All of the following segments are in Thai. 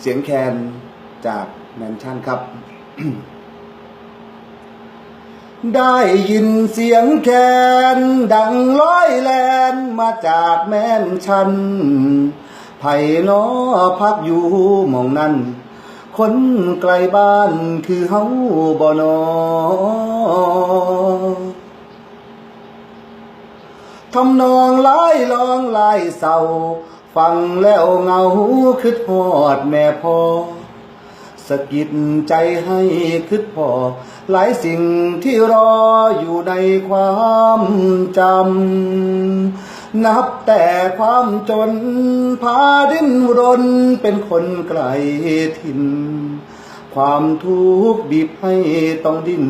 เสียงแคนจากแมนชั่นครับ ได้ยินเสียงแคนดังร้อยแลนมาจากแมนชั่นไผ่นอพักอยู่มองนั้น คนไกลบ้านคือเฮาบ่นอทำนองลายลองลายเศร้า ฟังแล้วเงาคิดหอดแม่พ่อสะกิดใจให้คิดพอ หลายสิ่งที่รออยู่ในความจำ นับแต่ความจน พาดิ้นรนเป็นคนไกลถิ่น ความทุกข์บีบให้ต้องดิ้น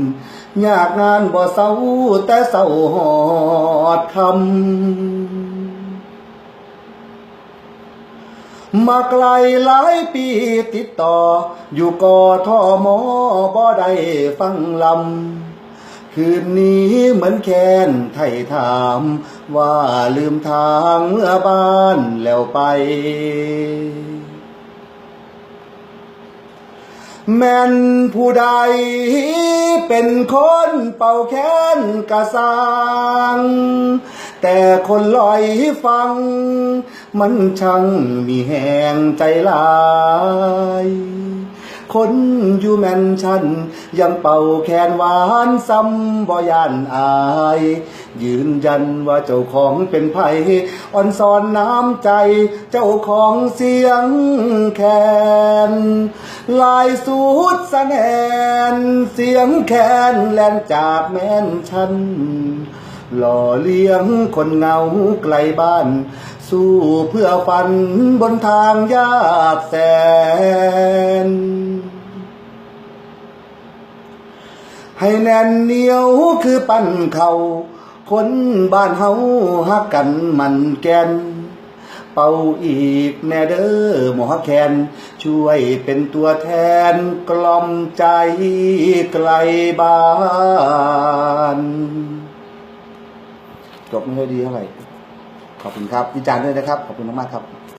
ยากงานบ่เศร้าแต่เศร้าหอดคำ มาไกลหลายปีติดต่อ อยู่กอทอมอบ่ได้ฟังลำ คืนนี้เหมือนแค้นไทยถาม ว่าลืมทางเมื่อบ้านแล้วไป แม่นผู้ใดเป็นคนเป่าแค้นกระสร้าง แต่คนลอยฟัง มันช่างมีแหงใจลายคนอยู่แมนชันยังเป่าแคนหวานซ้ำบ่ยานอาย ยืนยันว่าเจ้าของเป็นไผอ่อนสอนน้ำใจ เจ้าของเสียงแคนลายสูดสะแนน เสียงแคนแลนจากแมนชัน หล่อเลี้ยงคนเงาไกลบ้าน สู้เพื่อฝันบนทางยากแสน ให้แน่นเหนียวคือปั้นเขาคนบ้านเฮาฮักกันมันแกน เป่าอีกแน่เด้อหมอแคนช่วยเป็นตัวแทนกล่อมใจไกลบ้าน จบไม่ค่อยดีเท่าไหร่ขอบคุณครับวิจารณ์ด้วยนะครับ ขอบคุณมากๆครับ